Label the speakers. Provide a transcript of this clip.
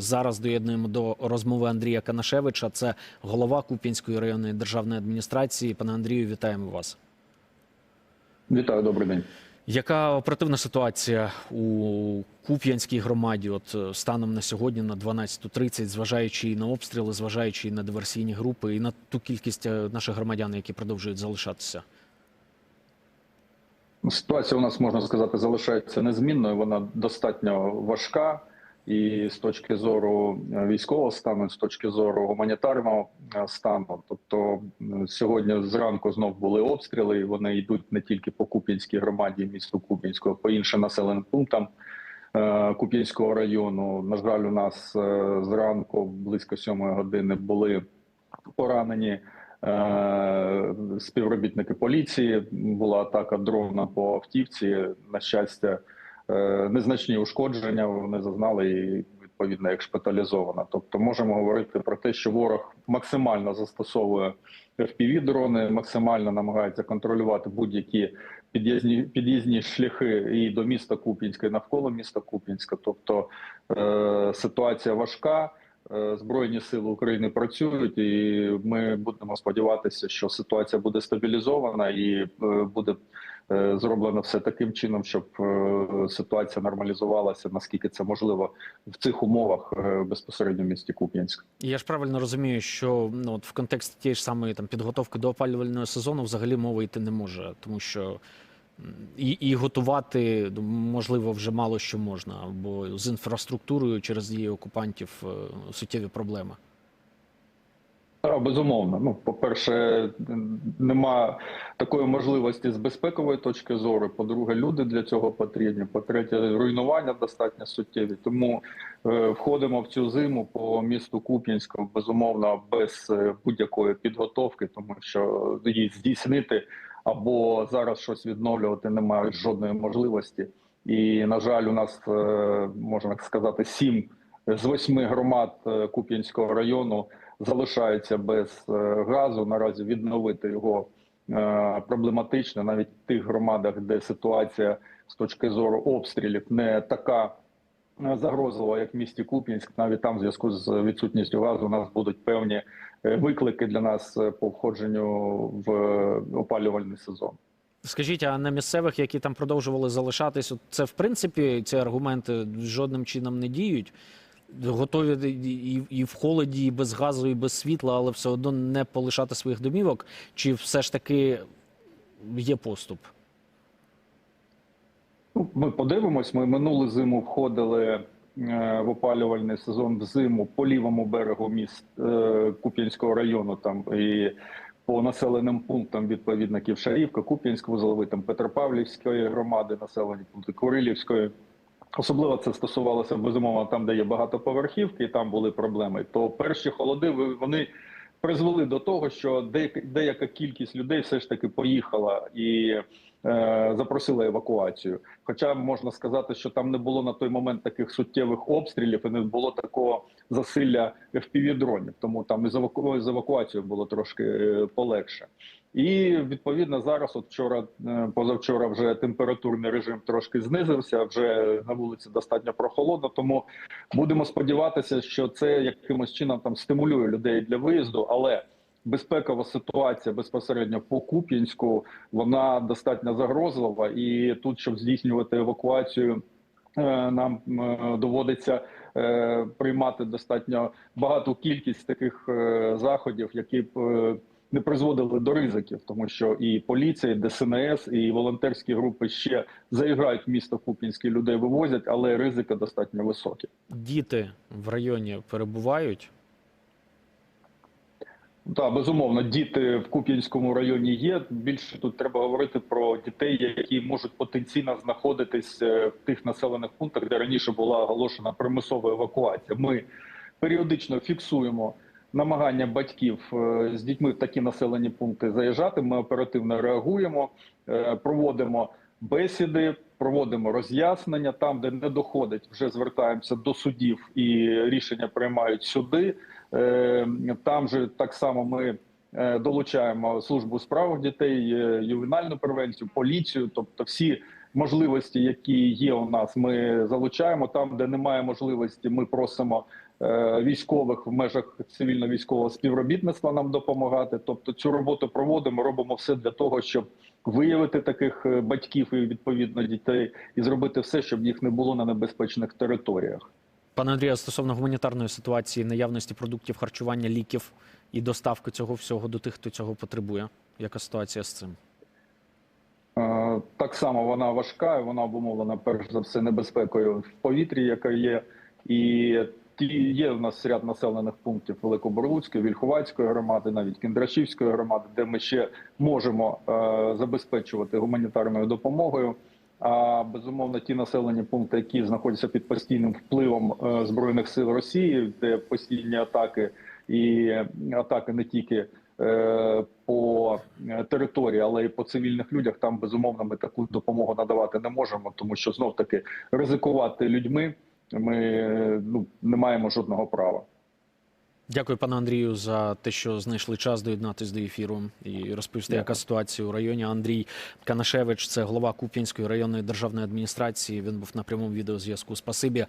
Speaker 1: Зараз доєднуємо до розмови Андрія Канашевича. Це голова Куп'янської районної державної адміністрації. Пане Андрію, вітаємо вас.
Speaker 2: Вітаю, добрий день.
Speaker 1: Яка оперативна ситуація у Куп'янській громаді? От е, станом на сьогодні, на 12.30, зважаючи і на обстріли, зважаючи і на диверсійні групи, і на ту кількість е, наших громадян, які продовжують залишатися.
Speaker 2: Ситуація у нас можна сказати залишається незмінною. Вона достатньо важка, і з точки зору е, військового стану, з точки зору гуманітарного е, стану. Тобто сьогодні зранку знов були обстріли. і Вони йдуть не тільки по Куп'янській громаді, місту Куп'янського, по іншим населеним пунктам. е, Куп'янського району, на жаль, у нас зранку близько сьомої години були поранені співробітники поліції. Була атака дрона по автівці. На щастя, незначні ушкодження вони зазнали і відповідно як шпиталізована. Тобто, можемо говорити про те, що ворог максимально застосовує fpv дрони, максимально намагається контролювати будь-які під'їзні під'їзні шляхи і до міста Куп'янська, і навколо міста Куп'янська. Тобто е, ситуація важка. Е, Збройні сили України працюють, і ми будемо сподіватися, що ситуація буде стабілізована і е, буде е, зроблено все таким чином, щоб ситуація нормалізувалася наскільки це можливо в цих умовах безпосередньо в місті Куп'янськ.
Speaker 1: Я ж правильно розумію, що ну от в контексті тієї ж самої там підготовки до опалювального сезону взагалі мови йти не може, тому що і, і готувати ну, можливо вже мало що можна, бо з інфраструктурою через її окупантів е, суттєві проблеми.
Speaker 2: Безумовно. Ну, по-перше, нема такої можливості з безпекової точки зору. По-друге, люди для цього потрібні. По-третє, руйнування достатньо суттєві. Тому е, входимо в цю зиму по місту Куп'янську, безумовно, без е, будь-якої підготовки, тому що її здійснити або зараз щось відновлювати немає жодної можливості. І на жаль, у нас е, можна сказати сім з восьми громад е, Куп'янського району залишаються без е, газу. Наразі відновити його проблематично, навіть в тих громадах, де ситуація з точки зору обстрілів не така загрозлива, як в місті Куп'янськ. Навіть там, в зв'язку з відсутністю газу, у нас будуть певні е, виклики для нас е, по входженню в е, опалювальний сезон.
Speaker 1: Скажіть, а на місцевих, які там продовжували залишатись, це в принципі ці аргументи жодним чином не діють. Готові і, і в холоді, і без газу, і без світла, але все одно не полишати своїх домівок. Чи все ж таки є поступ?
Speaker 2: Ну, Ми подивимось. Ми минулу зиму входили е, в опалювальний сезон в зиму по лівому берегу міст е, Куп'янського району. Там і по населеним пунктам відповідно Ківшарівка, Куп'янськ, вузловий, там Петропавлівської громади, населені пункти Курилівської. Особливо це стосувалося безумовно там, де є багатоповерхівки, і там були проблеми. То перші холоди вони призвели до того, що деяка, кількість людей все ж таки поїхала і е, запросила евакуацію. Хоча можна сказати, що там не було на той момент таких суттєвих обстрілів і не було такого засилля fpv дронів тому там еваку... з евакуацією було трошки е, полегше. І відповідно зараз, от вчора, е, позавчора, вже температурний режим трошки знизився. Вже на вулиці достатньо прохолодно. Тому будемо сподіватися, що це якимось чином там стимулює людей для виїзду, але безпекова ситуація безпосередньо по Куп'янську вона достатньо загрозлива, і тут, щоб здійснювати евакуацію, е, нам е, доводиться приймати достатньо багату кількість таких заходів, які б не призводили до ризиків, тому що і поліція, і ДСНС, і волонтерські групи ще заїжджають в місто Куп'янське, людей вивозять, але ризики достатньо високі.
Speaker 1: Діти в районі перебувають.
Speaker 2: Так, безумовно, діти в Куп'янському районі є. Більше тут треба говорити про дітей, які можуть потенційно знаходитись е, в тих населених пунктах, де раніше була оголошена примусова евакуація. Ми періодично фіксуємо намагання батьків е, з дітьми в такі населені пункти заїжджати. Ми оперативно реагуємо, е, проводимо бесіди, проводимо роз'яснення там, де не доходить, вже звертаємося до судів і рішення приймають суди. Е, Там же так само ми долучаємо службу справах дітей, ювенальну превенцію, поліцію, тобто всі можливості, які є у нас, ми залучаємо. Там, де немає можливості, ми просимо військових в межах цивільно-військового співробітництва нам допомагати. Тобто цю роботу проводимо, робимо все для того, щоб виявити таких е, батьків і відповідно дітей, і зробити все, щоб їх не було на небезпечних територіях.
Speaker 1: Пане Андрію, стосовно гуманітарної ситуації, наявності продуктів харчування, ліків і доставки цього всього до тих, хто цього потребує. Яка ситуація з цим?
Speaker 2: Е, Так само вона важка, і вона обумовлена перш за все небезпекою в повітрі, яка є, і є в нас ряд населених пунктів Великоборлуцької, Вільховацької громади, навіть Кіндрашівської громади, де ми ще можемо е, забезпечувати гуманітарною допомогою. А безумовно, ті населені пункти, які знаходяться під постійним впливом е, збройних сил Росії, де постійні атаки і атаки не тільки е, по території, але й по цивільних людях, там безумовно ми таку допомогу надавати не можемо, тому що знов таки ризикувати людьми ми ну не маємо жодного права.
Speaker 1: Дякую, пане Андрію, за те, що знайшли час доєднатися до ефіру і розповісти, яка ситуація у районі. Андрій Канашевич, це голова Куп'янської районної державної адміністрації. Він був на прямому відеозв'язку. Спасибі.